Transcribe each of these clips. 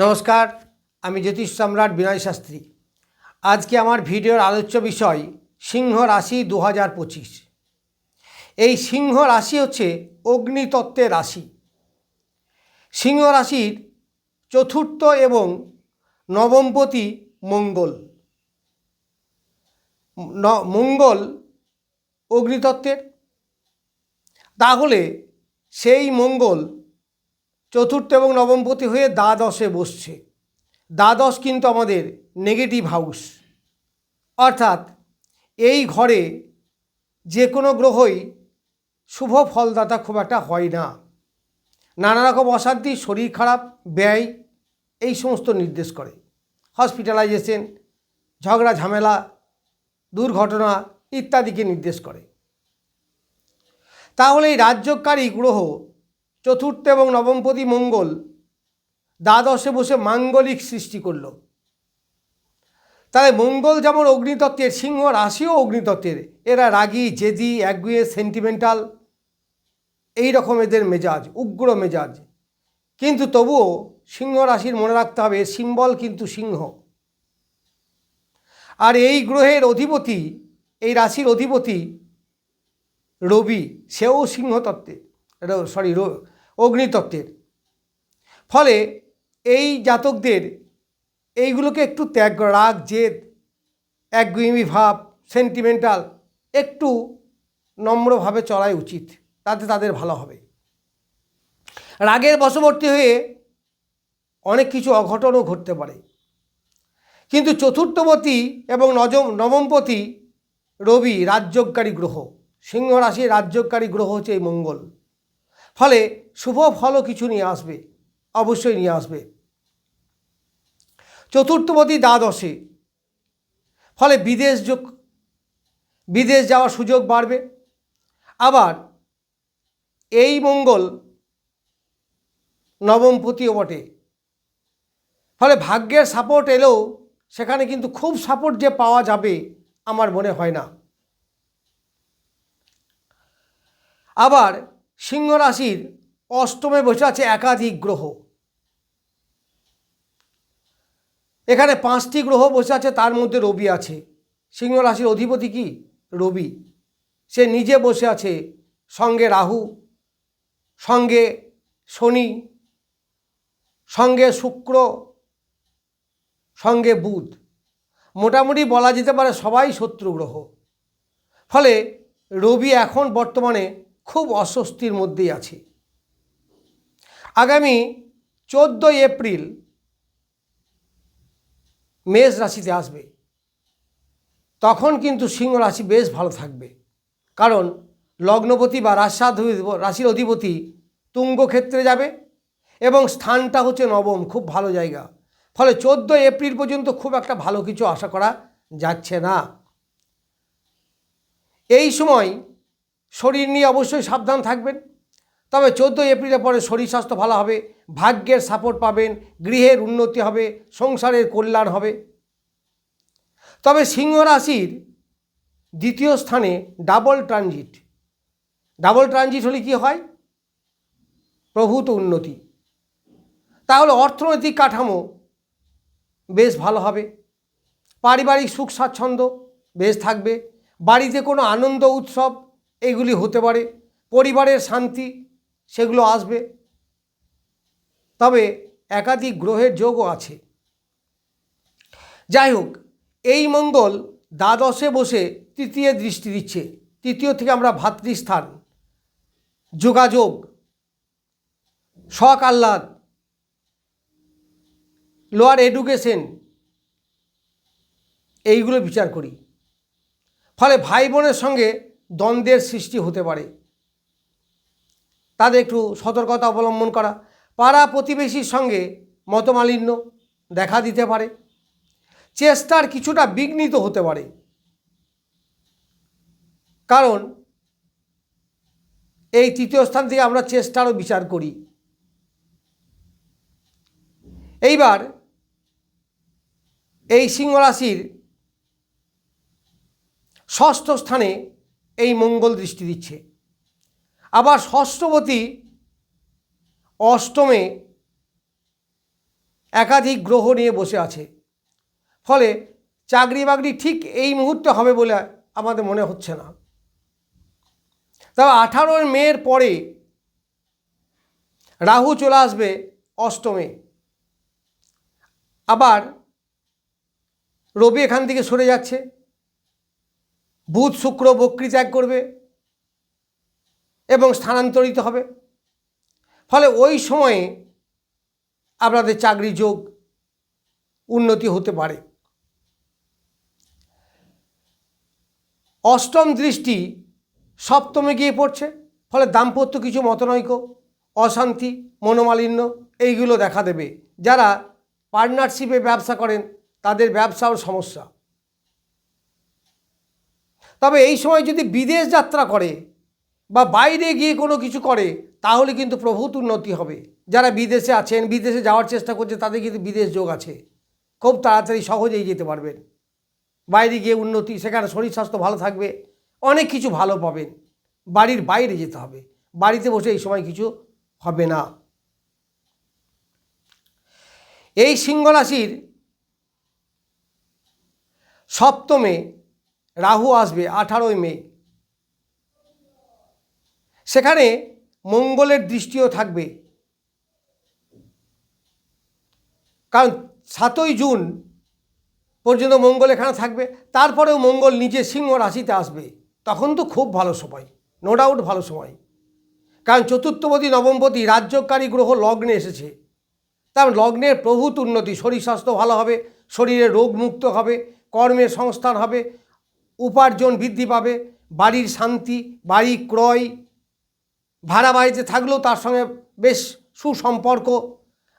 নমস্কার, আমি জ্যোতিষ সম্রাট বিনয় শাস্ত্রী। আজকে আমার ভিডিওর আলোচ্য বিষয় সিংহ রাশি দু হাজার পঁচিশ। এই সিংহ রাশি হচ্ছে অগ্নিতত্ত্বের রাশি। সিংহ রাশির চতুর্থ এবং নবমপতি মঙ্গল। ন- মঙ্গল অগ্নিতত্ত্বের। তাহলে সেই মঙ্গল চতুর্থ এবং নবমপতি হয়ে দ্বাদশে বসছে। দ্বাদশ কিন্তু আমাদের নেগেটিভ হাউস অর্থাৎ এই ঘরে যে কোনো গ্রহই শুভ ফলদাতা খুব একটা হয় না। নানা রকম অশান্তি, শরীর খারাপ, ব্যয়, এই সমস্ত নির্দেশ করে। হসপিটালাইজেশন ঝগড়া, ঝামেলা, দুর্ঘটনা ইত্যাদিকে নির্দেশ করে। তাহলে এই রাজ্যকারী গ্রহ চতুর্থ এবং নবমপতি মঙ্গল। দ্বাদশে বসে মাঙ্গলিক সৃষ্টি করল। তাহলে মঙ্গল যেমন অগ্নিতত্ত্বের সিংহ, রাশিও অগ্নিতত্ত্বের। এরা রাগী, জেদি, একগুয়ে সেন্টিমেন্টাল এই রকম এদের মেজাজ, উগ্র মেজাজ। কিন্তু তবুও সিংহ রাশির মনে রাখতে হবে সিম্বল কিন্তু সিংহ। আর এই গ্রহের অধিপতি, এই রাশির অধিপতি রবি, সেও সিংহতত্ত্বের সরি অগ্নিতত্ত্বের। ফলে এই জাতকদের এইগুলোকে একটু ত্যাগ রাগ, জেদ একগুইমি ভাব সেন্টিমেন্টাল একটু নম্রভাবে চলাই উচিত। তাতে তাদের ভালো হবে। রাগের বশবর্তী হয়ে অনেক কিছু অঘটনও ঘটতে পারে। কিন্তু চতুর্থপতি এবং নজম, নবমপতি রবি রাজ্যকারী গ্রহ। সিংহ রাশির রাজ্যকারী গ্রহ হচ্ছে এই মঙ্গল। ফলে শুভ ফলও কিছু নিয়ে আসবে, অবশ্যই নিয়ে আসবে। চতুর্থপতি দ্বাদশে, ফলে বিদেশ যোগ, বিদেশ যাওয়ার সুযোগ বাড়বে। আবার এই মঙ্গল নবমপতিও বটে। ফলে ভাগ্যের সাপোর্ট এলেও সেখানে কিন্তু খুব সাপোর্ট যে পাওয়া যাবে আমার মনে হয় না। আবার সিংহ রাশির অষ্টমে বসে আছে একাধিক গ্রহ। এখানে পাঁচটি গ্রহ বসে আছে, তার মধ্যে রবি আছে। সিংহ রাশির অধিপতি কি? রবি। সে নিজে বসে আছে সঙ্গে রাহু, সঙ্গে শনি, সঙ্গে শুক্র, সঙ্গে বুধ। মোটামুটি বলা যেতে পারে সবাই শত্রু গ্রহ। ফলে রবি এখন বর্তমানে খুব অস্বস্তির মধ্যেই আছে। আগামী চোদ্দোই এপ্রিল মেষ রাশিতে আসবে। তখন কিন্তু সিংহ রাশি বেশ ভালো থাকবে। কারণ লগ্নপতি বা রাশাধ রাশির অধিপতি তুঙ্গ ক্ষেত্রে যাবে এবং স্থানটা হচ্ছে নবম, খুব ভালো জায়গা। ফলে চোদ্দোই এপ্রিল পর্যন্ত খুব একটা ভালো কিছু আশা করা যাচ্ছে না। এই সময় শরীর নিয়ে অবশ্যই সাবধান থাকবেন। তবে চোদ্দোই এপ্রিলের পরে শরীর স্বাস্থ্য ভালো হবে, ভাগ্যের সাপোর্ট পাবেন, গৃহের উন্নতি হবে, সংসারের কল্যাণ হবে। তবে সিংহ রাশির দ্বিতীয় স্থানে ডাবল ট্রানজিট ডাবল ট্রানজিট হলে কি হয়? প্রভূত উন্নতি। তাহলে অর্থনৈতিক কাঠামো বেশ ভালো হবে। পারিবারিক সুখ স্বাচ্ছন্দ্য বেশ থাকবে। বাড়িতে কোনো আনন্দ, উৎসব এগুলি হতে পারে। পরিবারের শান্তি সেগুলো আসবে। তবে একাধিক গ্রহের যোগও আছে। যাই হোক, এই মঙ্গল দ্বাদশে বসে তৃতীয় দৃষ্টি দিচ্ছে। তৃতীয় থেকে আমরা ভাতৃস্থান। যোগাযোগ শখ আহ্লাদ লোয়ার এডুকেশন, এইগুলো বিচার করি। ফলে ভাই বোনের সঙ্গে দ্বন্দ্বের সৃষ্টি হতে পারে। তাদের একটু সতর্কতা অবলম্বন করা। পাড়া প্রতিবেশীর সঙ্গে মতমালিন্য দেখা দিতে পারে। চেষ্টার কিছুটা বিঘ্নিত হতে পারে। কারণ এই তৃতীয় স্থান থেকে আমরা চেষ্টারও বিচার করি। এইবার এই সিংহ রাশির ষষ্ঠ স্থানে এই মঙ্গল দৃষ্টি দিচ্ছে। আবার ষষ্ঠবতী অষ্টমে একাধিক গ্রহ নিয়ে বসে আছে। ফলে চাকরি বাকরি ঠিক এই মুহূর্তে হবে বলে আমাদের মনে হচ্ছে না। তবে আঠারোই মেয়ের পরে রাহু চলে আসবে অষ্টমে। আবার রবি এখান থেকে সরে যাচ্ছে। বুধ শুক্র বক্রি ত্যাগ করবে। এবং স্থানান্তরিত হবে। ফলে ওই সময়ে আপনাদের চাকরি যোগ উন্নতি হতে পারে। অষ্টম দৃষ্টি সপ্তমে গিয়ে পড়ছে, ফলে দাম্পত্য কিছু মতনৈক্য, অশান্তি, মনোমালিন্য এইগুলো দেখা দেবে। যারা পার্টনারশিপে ব্যবসা করেন, তাদের ব্যবসাও সমস্যা। তবে এই সময় যদি বিদেশ যাত্রা করে বা বাইরে গিয়ে কোনো কিছু করে, তাহলে কিন্তু প্রভূত উন্নতি হবে। যারা বিদেশে আছেন, বিদেশে যাওয়ার চেষ্টা করছে, তাদের কিন্তু বিদেশ যোগ আছে। খুব তাড়াতাড়ি সহজেই যেতে পারবেন। বাইরে গিয়ে উন্নতি, সেখানে শরীর স্বাস্থ্য ভালো থাকবে, অনেক কিছু ভালো পাবেন। বাড়ির বাইরে যেতে হবে। বাড়িতে বসে এই সময় কিছু হবে না। এই সিংহ রাশির সপ্তমে রাহু আসবে, আঠারোই মে। সেখানে মঙ্গলের দৃষ্টিও থাকবে। কারণ সাতই জুন পর্যন্ত মঙ্গল এখানে থাকবে, তারপরেও মঙ্গল নিজে সিংহ রাশিতে আসবে। তখন তো খুব ভালো সময় নো ডাউট ভালো সময়। কারণ চতুর্থপতি, নবমপতি রাজ্যকারী গ্রহ লগ্নে এসেছে। তার লগ্নের প্রভূত উন্নতি, শরীর স্বাস্থ্য ভালো হবে, শরীরে রোগ মুক্ত হবে, কর্মের সংস্থান হবে, উপার্জন বৃদ্ধি পাবে, বাড়ির শান্তি, বাড়ি ক্রয় ভাড়া বাড়িতে থাকলেও তার সঙ্গে বেশ সুসম্পর্ক,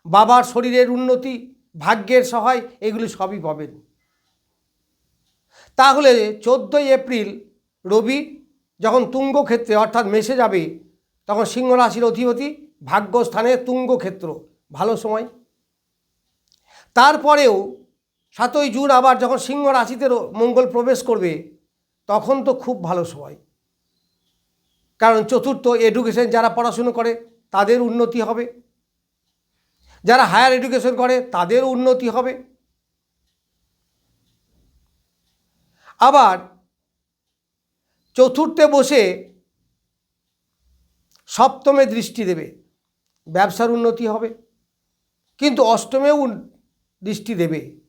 বাবার শরীরের উন্নতি, ভাগ্যের সহায়, এগুলি সবই পাবেন। তাহলে চোদ্দোই এপ্রিল রবি যখন তুঙ্গ ক্ষেত্রে অর্থাৎ মেশে যাবে, তখন সিংহ রাশির অধিপতি ভাগ্যস্থানে তুঙ্গ ক্ষেত্র ভালো সময়। তারপরেও সাতই জুন আবার যখন সিংহ রাশিতে মঙ্গল প্রবেশ করবে, তখন তো খুব ভালো সময়। কারণ চতুর্থ এডুকেশন যারা পড়াশুনো করে, তাদের উন্নতি হবে। যারা হায়ার এডুকেশন করে, তাদের উন্নতি হবে। আবার চতুর্থে বসে সপ্তমে দৃষ্টি দেবে, ব্যবসার উন্নতি হবে। কিন্তু অষ্টমেও দৃষ্টি দেবে।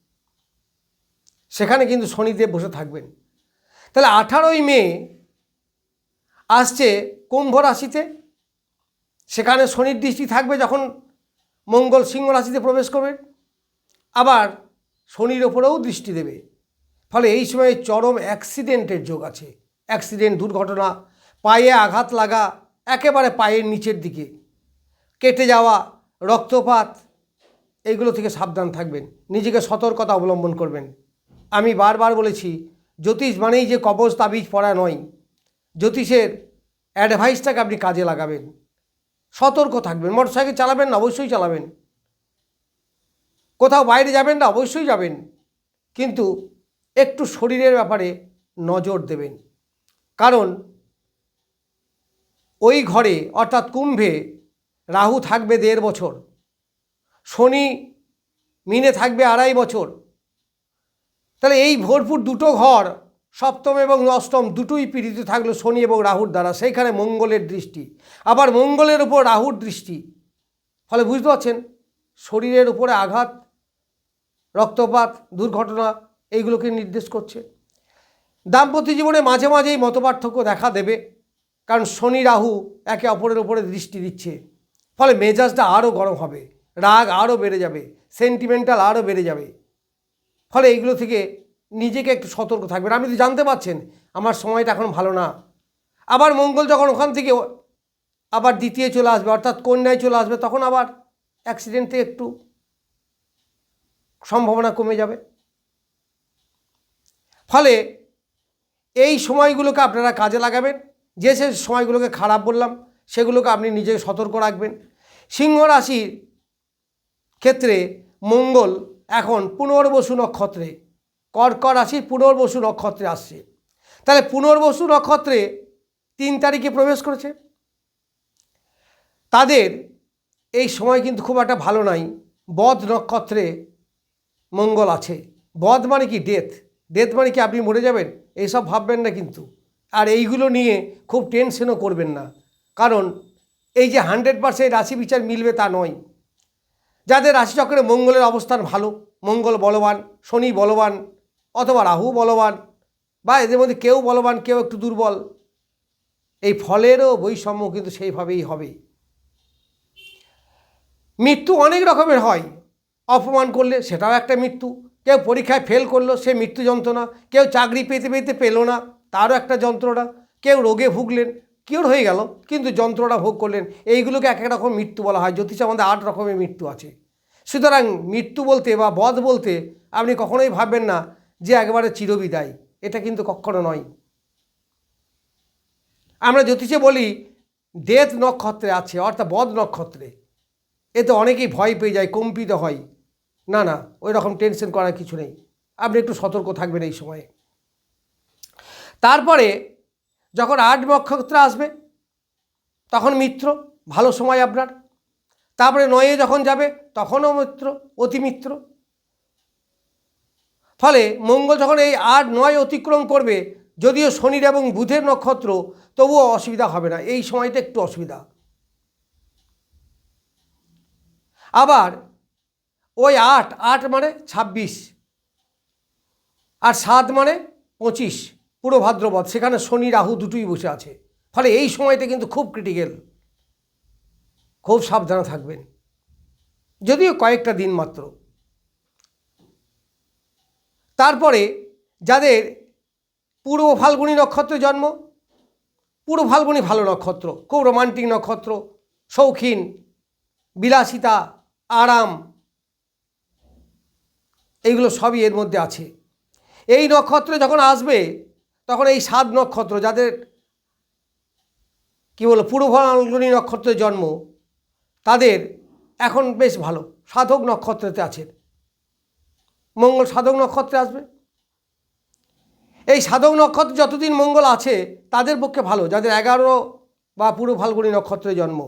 সেখানে কিন্তু শনিদেব বসে থাকবেন। তাহলে আঠারোই মে আসছে কুম্ভ রাশিতে। সেখানে শনির দৃষ্টি থাকবে যখন মঙ্গল সিংহ রাশিতে প্রবেশ করবে। আবার শনির ওপরেও দৃষ্টি দেবে। ফলে এই সময় চরম অ্যাক্সিডেন্টের যোগ আছে। অ্যাক্সিডেন্ট, দুর্ঘটনা, পায়ে আঘাত লাগা, একেবারে পায়ের নিচের দিকে। কেটে যাওয়া, রক্তপাত, এইগুলো থেকে সাবধান থাকবেন। নিজেকে সতর্কতা অবলম্বন করবেন। আমি বারবার বলেছি, জ্যোতিষ মানেই যে কবচ, তাবিজ পড়া নয়। জ্যোতিষের অ্যাডভাইসটাকে আপনি কাজে লাগাবেন। সতর্ক থাকবেন। মোটরসাইকেল চালাবেন না, অবশ্যই চালাবেন। কোথাও বাইরে যাবেন না, অবশ্যই যাবেন। কিন্তু একটু শরীরের ব্যাপারে নজর দেবেন। কারণ ওই ঘরে, অর্থাৎ কুম্ভে, রাহু থাকবে দেড় বছর। শনি মিনে থাকবে আড়াই বছর। তাহলে এই ভরপুর দুটো ঘর সপ্তম এবং অষ্টম দুটোই পীড়িত থাকল শনি এবং রাহুর দ্বারা। সেইখানে মঙ্গলের দৃষ্টি। আবার মঙ্গলের উপর রাহুর দৃষ্টি। ফলে বুঝতে পারছেন? শরীরের উপরে আঘাত, রক্তপাত, দুর্ঘটনা, এইগুলোকে নির্দেশ করছে। দাম্পত্য জীবনে মাঝে মাঝেই মতপার্থক্য দেখা দেবে। কারণ শনি, রাহু একে অপরের উপরে দৃষ্টি দিচ্ছে। ফলে মেজাজটা আরও গরম হবে। রাগ আরও বেড়ে যাবে। সেন্টিমেন্টাল আরও বেড়ে যাবে। ফলে এইগুলো থেকে নিজেকে একটু সতর্ক থাকবেন। আপনি তো জানতে পারছেন, আমার সময়টা এখন ভালো না। আবার মঙ্গল যখন ওখান থেকে আবার দ্বিতীয় চলে আসবে, অর্থাৎ কন্যায় চলে আসবে, তখন আবার অ্যাক্সিডেন্টে একটু সম্ভাবনা কমে যাবে। ফলে এই সময়গুলোকে আপনারা কাজে লাগাবেন। যে সে সময়গুলোকে খারাপ বললাম, সেগুলোকে আপনি নিজে সতর্ক রাখবেন। সিংহ রাশির ক্ষেত্রে মঙ্গল এখন পুনর্বসু নক্ষত্রে। কর্কট রাশির পুনর্বসু নক্ষত্রে আসছে। তাহলে পুনর্বসু নক্ষত্রে তিন তারিখে প্রবেশ করেছে। তাদের এই সময় কিন্তু খুব একটা ভালো নাই। বধ নক্ষত্রে মঙ্গল আছে। বধ মানে কি? ডেথ। ডেথ মানে কি? আপনি মরে যাবেন? এইসব ভাববেন না কিন্তু। আর এইগুলো নিয়ে খুব টেনশনও করবেন না। কারণ এই যে হান্ড্রেড পার্সেন্ট রাশি বিচার মিলবে তা নয়। যাদের রাশিচক্রে মঙ্গলের অবস্থান ভালো, মঙ্গল বলবান, শনি বলবান অথবা রাহু বলবান বা এদের মধ্যে কেউ বলবান, কেউ একটু দুর্বল। এই ফলেরও বৈষম্য কিন্তু সেইভাবেই হবে। মৃত্যু অনেক রকমের হয়। অপমান করলে সেটাও একটা মৃত্যু। কেউ পরীক্ষায় ফেল করল, সে মৃত্যু যন্ত্রণা। কেউ চাকরি পেতে পেতে পেল না, তারও একটা যন্ত্রণা। কেউ রোগে ভুগলেন কিওর হয়ে গেল, কিন্তু যন্ত্রণা ভোগ করলেন। এইগুলোকে এক এক রকম মৃত্যু বলা হয়। জ্যোতিষে আমাদের আট রকমের মৃত্যু আছে। সুতরাং মৃত্যু বলতে বা বধ বলতে আপনি কখনোই ভাববেন না যে একবারে চিরবিদায়, এটা কিন্তু কখনো নয়। আমরা জ্যোতিষে বলি ডেথ নক্ষত্রে আছে, অর্থাৎ বদ নক্ষত্রে। এতে অনেকেই ভয় পেয়ে যায়, কম্পিত হয়। না না, ওই রকম টেনশন করার কিছু নেই। আপনি একটু সতর্ক থাকবেন এই সময়ে। তারপরে, যখন আট নক্ষত্র আসবে, তখন মিত্র, ভালো সময় আপনার। তারপরে নয়ে যখন যাবে, তখনও মিত্র অতি মিত্র ফলে মঙ্গল যখন এই আট নয় অতিক্রম করবে, যদিও শনির এবং বুধের নক্ষত্র, তবুও অসুবিধা হবে না। এই সময়টা একটু অসুবিধা। আবার ওই আট আট মানে ছাব্বিশ, আর সাত মানে পঁচিশ, পুরো ভাদ্রপদ। সেখানে শনি, রাহু দুটোই বসে আছে। ফলে এই সময়টা কিন্তু খুব ক্রিটিক্যাল খুব সাবধানে থাকবেন। যদিও কয়েকটা দিন মাত্র। তারপরে যাদের পূর্ব ফাল্গুনী নক্ষত্রে জন্ম, পূর্ব ফাল্গুনী ভালো নক্ষত্র, খুব রোমান্টিক নক্ষত্র, শৌখিন, বিলাসিতা, আরাম, এইগুলো সবই এর মধ্যে আছে। এই নক্ষত্রে যখন আসবে, তখন এই সাত নক্ষত্র যাদের কী বলো পূর্ব ফাল্গুনী নক্ষত্রে জন্ম, তাদের এখন বেশ ভালো, সাধক নক্ষত্রতে আছেন মঙ্গল সাধক নক্ষত্রে আসবে। এই সাধক নক্ষত্র যতদিন মঙ্গল আছে, তাদের পক্ষে ভালো। যাদের এগারো বা পুরো ফাল্গুনী নক্ষত্রে জন্ম।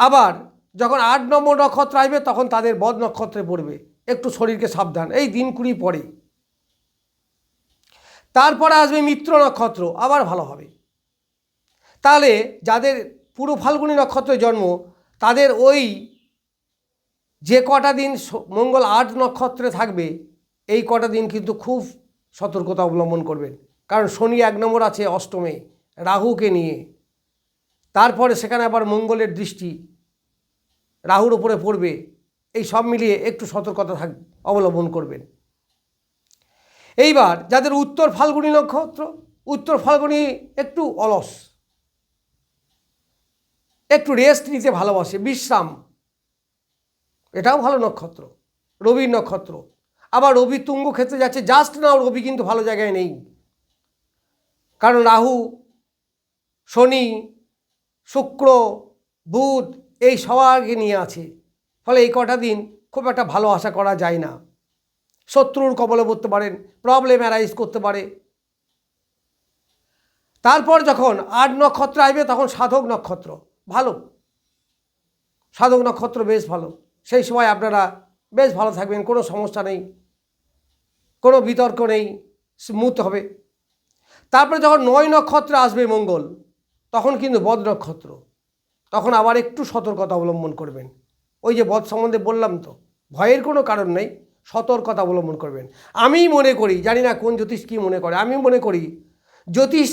আবার যখন আট নম্বর নক্ষত্র আসবে, তখন তাদের বদ নক্ষত্রে পড়বে। একটু শরীরকে সাবধান। এই দিন কুড়ি পরে তারপরে আসবে মিত্র নক্ষত্র। আবার ভালো হবে। তাহলে যাদের পুরো ফাল্গুনী নক্ষত্রে জন্ম, তাদের ওই যে কটা দিন মঙ্গল আট নক্ষত্রে থাকবে, এই কটা দিন কিন্তু খুব সতর্কতা অবলম্বন করবেন। কারণ শনি এক নম্বর আছে অষ্টমে, রাহুকে নিয়ে। তারপরে সেখানে আবার মঙ্গলের দৃষ্টি রাহুর ওপরে পড়বে। এই সব মিলিয়ে একটু সতর্কতা থাক, অবলম্বন করবেন। এইবার যাদের উত্তর ফাল্গুনি নক্ষত্র, উত্তর ফাল্গুনি একটু অলস, একটু রেস্ট নিতে ভালোবাসে, বিশ্রাম। এটাও ভালো নক্ষত্র, রবির নক্ষত্র। আবার রবি তুঙ্গ ক্ষেত্রে যাচ্ছে জাস্ট নাও রবি কিন্তু ভালো জায়গায় নেই। কারণ রাহু, শনি, শুক্র, বুধ এই সবাইকে নিয়ে আছে। ফলে এই কটা দিন খুব একটা ভালো আশা করা যায় না। শত্রুর কবলে পড়তে পারেন প্রবলেম অ্যারাইজ করতে পারে। তারপর যখন আট নক্ষত্র আসবে, তখন সাধক নক্ষত্র, ভালো। সাধক নক্ষত্র বেশ ভালো। সেই সময় আপনারা বেশ ভালো থাকবেন, কোনো সমস্যা নেই, কোনো বিতর্ক নেই স্মুথ হবে। তারপরে যখন নয় নক্ষত্র আসবে মঙ্গল, তখন কিন্তু বদ নক্ষত্র, তখন আবার একটু সতর্কতা অবলম্বন করবেন। ওই যে বদ সম্বন্ধে বললাম তো, ভয়ের কোনো কারণ নেই, সতর্কতা অবলম্বন করবেন। আমি মনে করি, জানি না কোন জ্যোতিষ কী মনে করে আমি মনে করি, জ্যোতিষ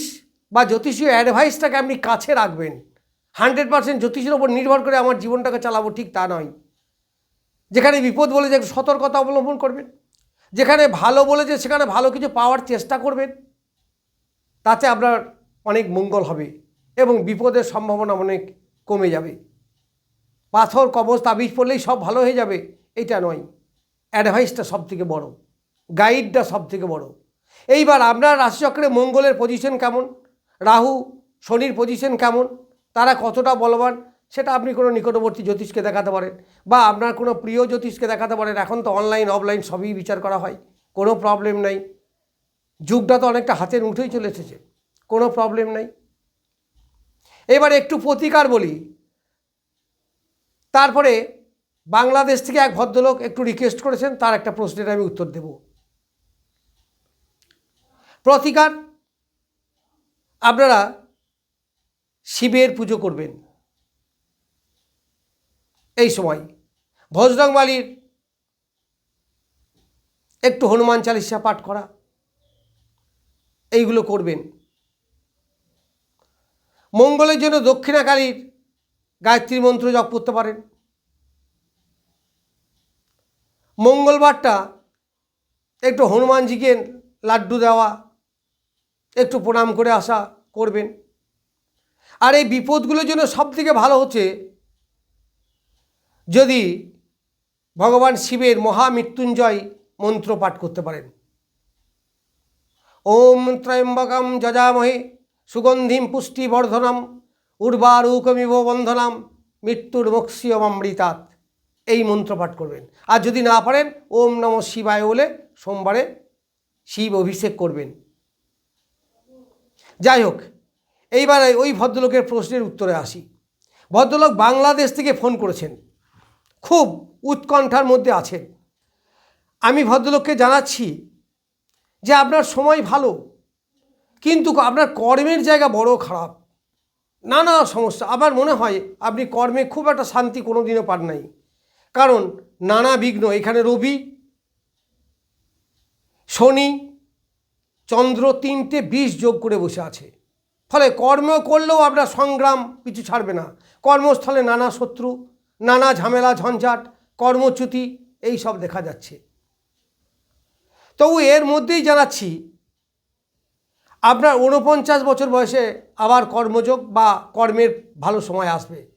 বা জ্যোতিষীয় অ্যাডভাইসটাকে আপনি কাছে রাখবেন। হান্ড্রেড পার্সেন্ট জ্যোতিষের ওপর নির্ভর করে আমার জীবনটাকে চালাবো, ঠিক তা নয়। যেখানে বিপদ বলে যে সতর্কতা অবলম্বন করবেন, যেখানে ভালো বলে যে সেখানে ভালো কিছু পাওয়ার চেষ্টা করবেন, তাতে আপনার অনেক মঙ্গল হবে এবং বিপদের সম্ভাবনা অনেক কমে যাবে। পাথর কবচ তাবিজ পড়লেই সব ভালো হয়ে যাবে, এটা নয়। অ্যাডভাইসটা সব থেকে বড়, গাইডটা সব থেকে বড়। এইবার আপনার রাশিচক্রে মঙ্গলের পজিশন কেমন? রাহু, শনির পজিশন কেমন? তারা কতটা বলবান? সেটা আপনি কোনো নিকটবর্তী জ্যোতিষকে দেখাতে পারেন বা আপনার কোনো প্রিয় জ্যোতিষকে দেখাতে পারেন। এখন তো অনলাইন অফলাইন সবই বিচার করা হয়। কোনো প্রবলেম নাই। যুগটা তো অনেকটা হাতের মুঠোই চলে এসেছে। কোনো প্রবলেম নাই। এবার একটু প্রতিকার বলি। তারপরে বাংলাদেশ থেকে এক ভদ্রলোক একটু রিকোয়েস্ট করেছেন, তার একটা প্রশ্নের আমি উত্তর দেব। প্রতিকার, আপনারা শিবের পুজো করবেন। এই সময়। ভজরংবালির একটু হনুমান চালিসা পাঠ করা, এইগুলো করবেন। মঙ্গলের জন্য দক্ষিণাকালীর গায়ত্রী মন্ত্র জপ করতে পারেন। মঙ্গলবারটা একটু হনুমানজিকে লাড্ডু দেওয়া, একটু প্রণাম করে আসা করবেন। আর এই বিপদগুলোর জন্য সব থেকে ভালো হচ্ছে যদি ভগবান শিবের মহামৃত্যুঞ্জয় মন্ত্র পাঠ করতে পারেন। ওম ত্রয়ম্বকম যজামহে সুগন্ধিম পুষ্টিবর্ধনম উর্বারুকমিব বন্ধনাম মৃত্যুর মক্ষিয়মৃতাৎ এই মন্ত্র পাঠ করবেন। আর যদি না পারেন, ওম নম শিবায় বলে সোমবারে শিব অভিষেক করবেন। যাই হোক, এইবারে ওই ভদ্রলোকের প্রশ্নের উত্তরে আসি। ভদ্রলোক বাংলাদেশ থেকে ফোন করেছেন। খুব উৎকণ্ঠার মধ্যে আছেন। আমি ভদ্রলোককে জানাচ্ছি যে আপনার সময় ভালো, কিন্তু আপনার কর্মের জায়গা বড় খারাপ। নানা সমস্যা। আমার মনে হয় আপনি কর্মে খুব একটা শান্তি কোনো দিনও পান নাই। কারণ নানা বিঘ্ন। এখানে রবি, শনি, চন্দ্র তিনটে বিষ যোগ করে বসে আছে। ফলে কর্ম করলেও আপনার সংগ্রাম কিছু ছাড়বে না। কর্মস্থলে নানা শত্রু নানা ঝামেলা, ঝঞ্ঝাট, কর্মচ্যুতি, এই সব দেখা যাচ্ছে। তবু এর মধ্যেই জানাচ্ছি, আপনার ঊনপঞ্চাশ বছর বয়সে আবার কর্মযোগ বা কর্মের ভালো সময় আসবে।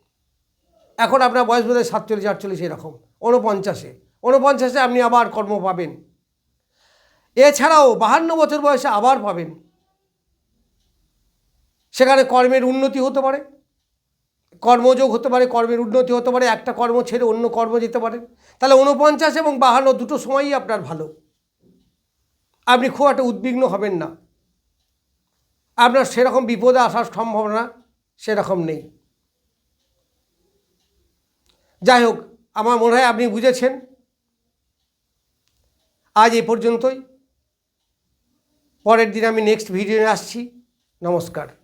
এখন আপনার বয়স বোধ হয় সাতচল্লিশ, আটচল্লিশ, এরকম। ঊনপঞ্চাশে। ঊনপঞ্চাশে আপনি আবার কর্ম পাবেন। এছাড়াও বাহান্ন বছর বয়সে আবার পাবেন। সেখানে কর্মের উন্নতি হতে পারে। কর্মযোগ হতে পারে, কর্মের উন্নতি হতে পারে, একটা কর্ম ছেড়ে অন্য কর্ম যেতে পারে। তাহলে ঊনপঞ্চাশ এবং বাহান্ন দুটো সময়ই আপনার ভালো। আপনি খুব একটা উদ্বিগ্ন হবেন না। আপনার সেরকম বিপদে আসার সম্ভাবনা সেরকম নেই। যাই হোক, আমার মনে হয় আপনি বুঝেছেন। আজ এ পর্যন্তই। পরের দিন আমি নেক্সট ভিডিও আসছি। নমস্কার।